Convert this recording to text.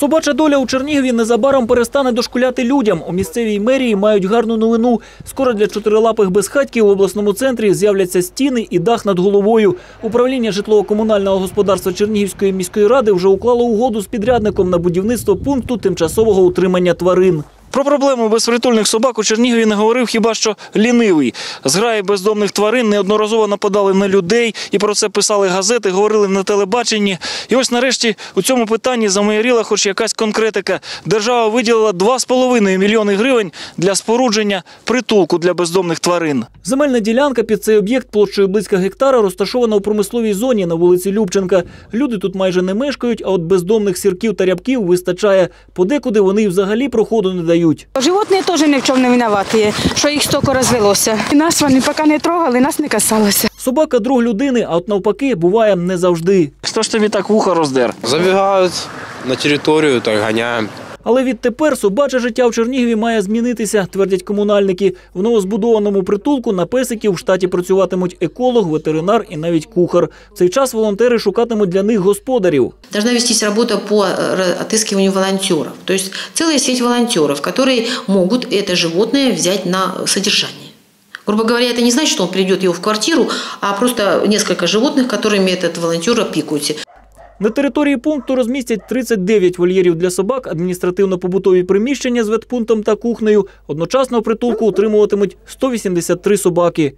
Собача доля у Чернігові незабаром перестане дошкуляти людям. У місцевій мерії мають гарну новину. Скоро для чотирилапих безхатьків в обласному центрі з'являться стіни і дах над головою. Управління житлово-комунального господарства Чернігівської міської ради вже уклало угоду з підрядником на будівництво пункту тимчасового утримання тварин. Про проблему безпритульних собак у Чернігові не говорив хіба що лінивий. Зграї бездомних тварин неодноразово нападали на людей, і про це писали газети, говорили на телебаченні. І ось нарешті у цьому питанні замаяріла хоч якась конкретика. Держава виділила 2,5 мільйони гривень для спорудження притулку для бездомних тварин. Земельна ділянка під цей об'єкт площею близько гектара розташована у промисловій зоні на вулиці Любченка. Люди тут майже не мешкають, а от бездомних сірків та рябків вистачає. Подекуди вони взагалі проходу не дають. Животні теж ні в чому не винуваті, що їх стільки розвелося. І нас вони поки не трогали, нас не касалося. Собака друг людини, а от навпаки, буває не завжди. Хто ж тобі так вуха роздер? Забігають на територію, так ганяємо. Але відтепер собаче життя в Чернігові має змінитися, твердять комунальники. В новозбудованому притулку на песиків в штаті працюватимуть еколог, ветеринар і навіть кухар. В цей час волонтери шукатимуть для них господарів. Должна вестись работа по э, ра- отыскиванию волонтеров. То есть целая сеть волонтеров, которые могут это животное взять на содержание. Грубо говоря, это не значит, что он придет его в квартиру, а просто несколько животных, которыми этот волонтер опекуется. На території пункту розмістять 39 вольєрів для собак, адміністративно-побутові приміщення з ветпунктом та кухнею. Одночасно притулку утримуватимуть 183 собаки.